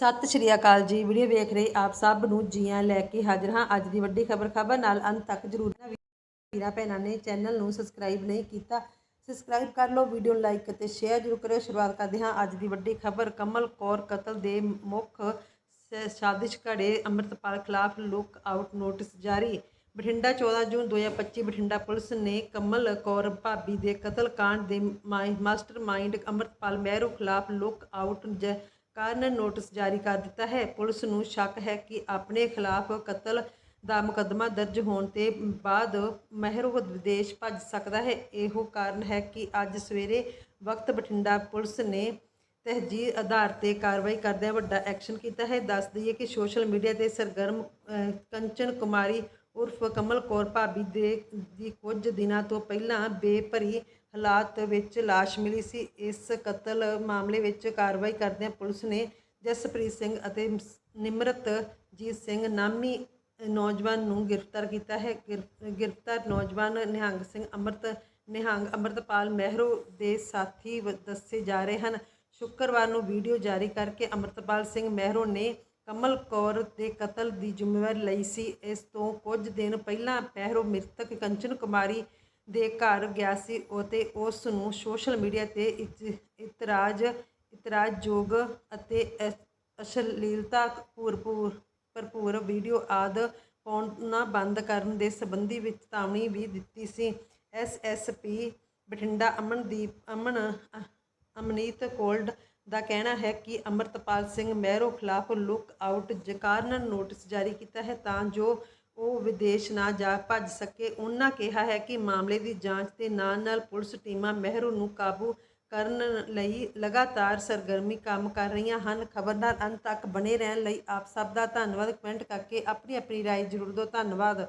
ਸਤਿ ਸ਼੍ਰੀ ਅਕਾਲ ਜੀ। ਵੀਡੀਓ ਵੇਖ ਰਹੇ ਆਪ ਸਭ ਨੂੰ ਜੀਆਂ ਲੈ ਕੇ ਹਾਜ਼ਰ ਹਾਂ। ਅੱਜ ਦੀ ਵੱਡੀ ਖਬਰ ਖਬਰ ਨਾਲ ਅੰਤ ਤੱਕ ਜਰੂਰ ਵੀਰਾਂ ਭੈਣਾਂ ਨੇ ਚੈਨਲ ਨੂੰ ਸਬਸਕ੍ਰਾਈਬ ਨਹੀਂ ਕੀਤਾ, ਸਬਸਕ੍ਰਾਈਬ ਕਰ ਲਓ, ਵੀਡੀਓ ਨੂੰ ਲਾਈਕ ਅਤੇ ਸ਼ੇਅਰ ਜਰੂਰ ਕਰਿਓ। ਸ਼ੁਰੂਆਤ ਕਰਦੇ ਹਾਂ ਅੱਜ ਦੀ ਵੱਡੀ ਖਬਰ। ਕਮਲ ਕੌਰ ਕਤਲ ਦੇ ਮੁੱਖ ਸ- ਸਾਜ਼ਿਸ਼ ਘੜੇ ਅੰਮ੍ਰਿਤਪਾਲ ਖਿਲਾਫ ਲੁੱਕ ਆਊਟ ਨੋਟਿਸ ਜਾਰੀ। ਬਠਿੰਡਾ 14 ਜੂਨ 2025 ਬਠਿੰਡਾ ਪੁਲਿਸ ਨੇ ਕਮਲ ਕੌਰ ਭਾਬੀ ਦੇ ਕਤਲ ਕਾਂਡ ਦੇ ਮਾਈ- ਮਾਸਟਰਮਾਈਂਡ ਅੰਮ੍ਰਿਤਪਾਲ ਮਹਿਰੂ ਖਿਲਾਫ ਲੁੱਕ ਆਊਟ ਜ- ਕਾਰਨ ਨੋਟਿਸ ਜਾਰੀ ਕਰ ਦਿੱਤਾ ਹੈ। ਪੁਲਿਸ ਨੂੰ ਸ਼ੱਕ ਹੈ ਕਿ ਆਪਣੇ ਖਿਲਾਫ ਕਤਲ ਦਾ ਮੁਕੱਦਮਾ ਦਰਜ ਹੋਣ ਤੇ ਬਾਅਦ ਮਹਿਰੋ ਵਿਦੇਸ਼ ਭੱਜ ਸਕਦਾ ਹੈ। ਇਹੋ ਕਾਰਨ ਹੈ ਕਿ ਅੱਜ ਸਵੇਰੇ ਵਕਤ ਬਠਿੰਡਾ ਪੁਲਿਸ ਨੇ ਤਹਿਜੀਰ ਆਧਾਰ ਤੇ ਕਾਰਵਾਈ ਕਰਦਿਆਂ ਵੱਡਾ ਐਕਸ਼ਨ ਕੀਤਾ ਹੈ। ਦੱਸ ਦਈਏ ਕਿ ਸੋਸ਼ਲ ਮੀਡੀਆ ਤੇ ਸਰਗਰਮ ਕੰਚਨ ਕੁਮਾਰੀ ਉਰਫ ਕਮਲ ਕੌਰ ਭਾਬੀ ਦੇ, ਦੀ ਕੁਝ ਦਿਨਾਂ ਤੋਂ ਪਹਿਲਾਂ ਬੇਭਰੀ ਹਾਲਾਤ ਵਿੱਚ ਲਾਸ਼ ਮਿਲੀ ਸੀ। ਇਸ ਕਤਲ ਮਾਮਲੇ ਵਿੱਚ ਕਾਰਵਾਈ ਕਰਦਿਆਂ ਪੁਲਿਸ ਨੇ ਜਸਪ੍ਰੀਤ ਸਿੰਘ ਅਤੇ ਨਿਮਰਤਜੀਤ ਸਿੰਘ ਨਾਮੀ ਨੌਜਵਾਨ ਨੂੰ ਗ੍ਰਿਫਤਾਰ ਕੀਤਾ ਹੈ। ਗਿਰ- ਗ੍ਰਿਫਤਾਰ ਨੌਜਵਾਨ ਨਿਹੰਗ ਸਿੰਘ ਅੰਮ੍ਰਿਤ, ਨਿਹੰਗ ਅੰਮ੍ਰਿਤਪਾਲ ਮਹਿਰੋ ਦੇ ਸਾਥੀ ਦੱਸੇ ਜਾ ਰਹੇ ਹਨ। ਸ਼ੁੱਕਰਵਾਰ ਨੂੰ ਵੀਡੀਓ ਜਾਰੀ ਕਰਕੇ ਅੰਮ੍ਰਿਤਪਾਲ ਸਿੰਘ ਮਹਿਰੋ ਨੇ ਕਮਲ ਕੌਰ ਦੇ ਕਤਲ ਦੀ ਜ਼ਿੰਮੇਵਾਰੀ ਲਈ ਸੀ। ਇਸ ਤੋਂ ਕੁਝ ਦਿਨ ਪਹਿਲਾਂ ਮਹਿਰੋ ਮ੍ਰਿਤਕ ਕੰਚਨ ਕੁਮਾਰੀ ਦੇ ਘਰ ਗਿਆ ਸੀ ਅਤੇ ਉਸ ਨੂੰ ਸੋਸ਼ਲ ਮੀਡੀਆ ਤੇ ਇਤਰਾਜ਼, ਇਤਰਾਜ਼ਯੋਗ ਅਤੇ ਅਸ਼ਲੀਲਤਾ ਭਰਪੂਰ ਭਰਪੂਰ ਵੀਡੀਓ ਆਦਿ ਪਾਉਣਾ ਬੰਦ ਕਰਨ ਦੇ ਸੰਬੰਧੀ ਵਿੱਚ ਚੇਤਾਵਨੀ ਵੀ ਦਿੱਤੀ ਸੀ। ਐਸਐਸਪੀ ਬਠਿੰਡਾ ਅਮਨਦੀਪ, ਅਮਨ, ਅਮਨੀਤ ਕੋਲਡ ਦਾ ਕਹਿਣਾ ਹੈ ਕਿ ਅਮਰਤਪਾਲ ਸਿੰਘ ਮਹਿਰੋ ਖਿਲਾਫ ਲੁੱਕ ਆਊਟ ਜਕਾਰਨ ਨੋਟਿਸ ਜਾਰੀ ਕੀਤਾ ਹੈ ਤਾਂ ਜੋ ਉਹ ਵਿਦੇਸ਼ ਨਾ ਜਾ ਭੱਜ ਸਕੇ। ਉਹਨਾਂ ਕਿਹਾ ਹੈ ਕਿ ਮਾਮਲੇ ਦੀ ਜਾਂਚ ਦੇ ਨਾਲ ਨਾਲ ਪੁਲਿਸ ਟੀਮਾਂ ਮਹਿਰੂ ਨੂੰ ਕਾਬੂ ਕਰਨ ਲਈ ਲਗਾਤਾਰ ਸਰਗਰਮੀ ਕੰਮ ਕਰ ਰਹੀਆਂ ਹਨ। ਖਬਰਦਾਰ ਅੰਤ ਤੱਕ ਬਣੇ ਰਹਿਣ ਲਈ ਆਪ ਸਭ ਦਾ ਧੰਨਵਾਦ। ਕਮੈਂਟ ਕਰਕੇ ਆਪਣੀ ਆਪਣੀ ਰਾਏ ਜ਼ਰੂਰ ਦਿਓ। ਧੰਨਵਾਦ।